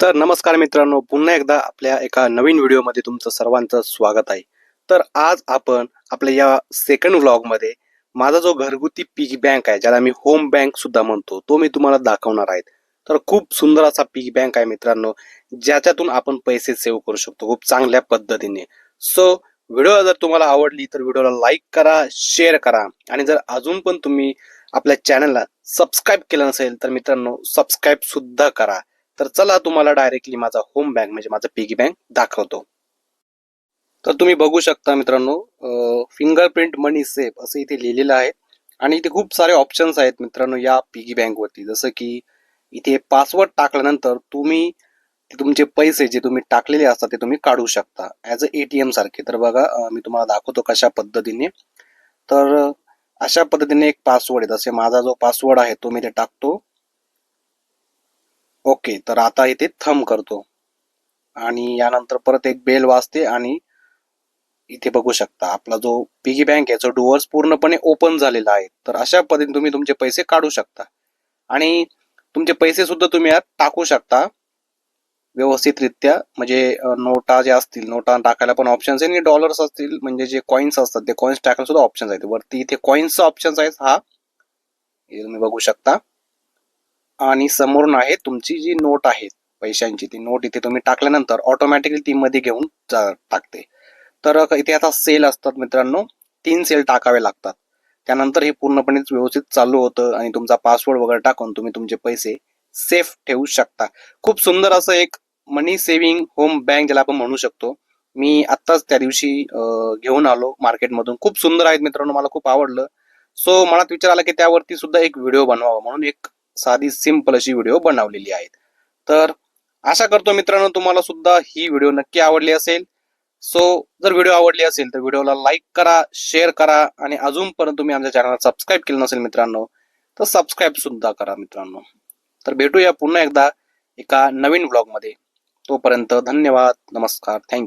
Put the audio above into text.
तर नमस्कार मित्रांनो पुन्हा एकदा आपल्या एका नवीन व्हिडिओमध्ये तुमचं सर्वांचं स्वागत आहे. तर आज आपण आपल्या या सेकंड व्लॉगमध्ये माझा जो घरगुती पीक बँक आहे ज्याला मी होम बँक सुद्धा म्हणतो तो मी तुम्हाला दाखवणार आहे. तर खूप सुंदर असा पीक बँक आहे मित्रांनो ज्याच्यातून आपण पैसे सेव्ह करू शकतो खूप चांगल्या पद्धतीने. सो व्हिडिओ जर तुम्हाला आवडली तर व्हिडिओला लाईक करा शेअर करा. आणि जर अजून पण तुम्ही आपल्या चॅनलला सबस्क्राईब केलं नसेल तर मित्रांनो सबस्क्राईब सुद्धा करा. तर चला तुम्हाला डायरेक्टली माझा होम बँक म्हणजे माझा पिगी बँक दाखवतो. तर तुम्ही बघू शकता मित्रांनो फिंगरप्रिंट मनी सेफ असं इथे लिहिलेलं आहे. आणि इथे खूप सारे ऑप्शन्स आहेत मित्रांनो या पिगी बँक वरती. जसं की इथे पासवर्ड टाकल्यानंतर तुम्ही तुमचे पैसे जे तुम्ही टाकलेले असतात ते तुम्ही काढू शकता ॲज अ एटीएम सारखे. तर बघा मी तुम्हाला दाखवतो कशा पद्धतीने. तर अशा पद्धतीने एक पासवर्ड आहे. जसे माझा जो पासवर्ड आहे तो मी ते टाकतो. ओके तर आता इथे थंब करतो. आणि यानंतर परत एक बेल वाजते आणि इथे बघू शकता आपला जो पिगी बँक आहे जो डोअर्स पूर्णपणे ओपन झालेला आहे तर अशा पद्धतीने तुम्ही तुमचे पैसे काढू शकता. आणि तुमचे पैसे सुद्धा तुम्ही यात टाकू शकता व्यवस्थितरित्या. म्हणजे नोटा जे असतील नोटा टाकायला पण ऑप्शन्स आहे आणि डॉलर्स असतील म्हणजे जे कॉईन्स असतात ते कॉईन्स टाकायला सुद्धा ऑप्शन्स आहेत. वरती इथे कॉईन्सचा ऑप्शन्स आहेत हा. हे तुम्ही बघू शकता. आणि समोरून आहे तुमची जी नोट आहे पैशांची ती नोट इथे तुम्ही टाकल्यानंतर ऑटोमॅटिकली ती मध्ये घेऊन टाकते. तर इथे आता सेल असतात मित्रांनो तीन सेल टाकावे लागतात. त्यानंतर हे पूर्णपणे व्यवस्थित चालू होतं आणि तुमचा पासवर्ड वगैरे टाकून तुम्ही तुमचे पैसे सेफ ठेवू शकता. खूप सुंदर असं एक मनी सेव्हिंग होम बँक ज्याला आपण म्हणू शकतो. मी आत्ताच त्या दिवशी घेऊन आलो मार्केटमधून. खूप सुंदर आहेत मित्रांनो मला खूप आवडलं. सो मनात विचार आला की त्यावरती सुद्धा एक व्हिडिओ बनवावा म्हणून एक साधी सिंपल अशी व्हिडिओ बनवलेली आहेत. तर आशा करतो मित्रांनो तुम्हाला सुद्धा ही व्हिडिओ नक्की आवडली असेल. सो जर व्हिडिओ आवडली असेल तर व्हिडिओला लाईक करा शेअर करा आणि अजूनपर्यंत तुम्ही आमच्या चॅनलला सबस्क्राईब केलं नसेल मित्रांनो तर सबस्क्राईब सुद्धा करा मित्रांनो. तर भेटूया पुन्हा एकदा एका नवीन ब्लॉगमध्ये तोपर्यंत धन्यवाद नमस्कार थँक्यू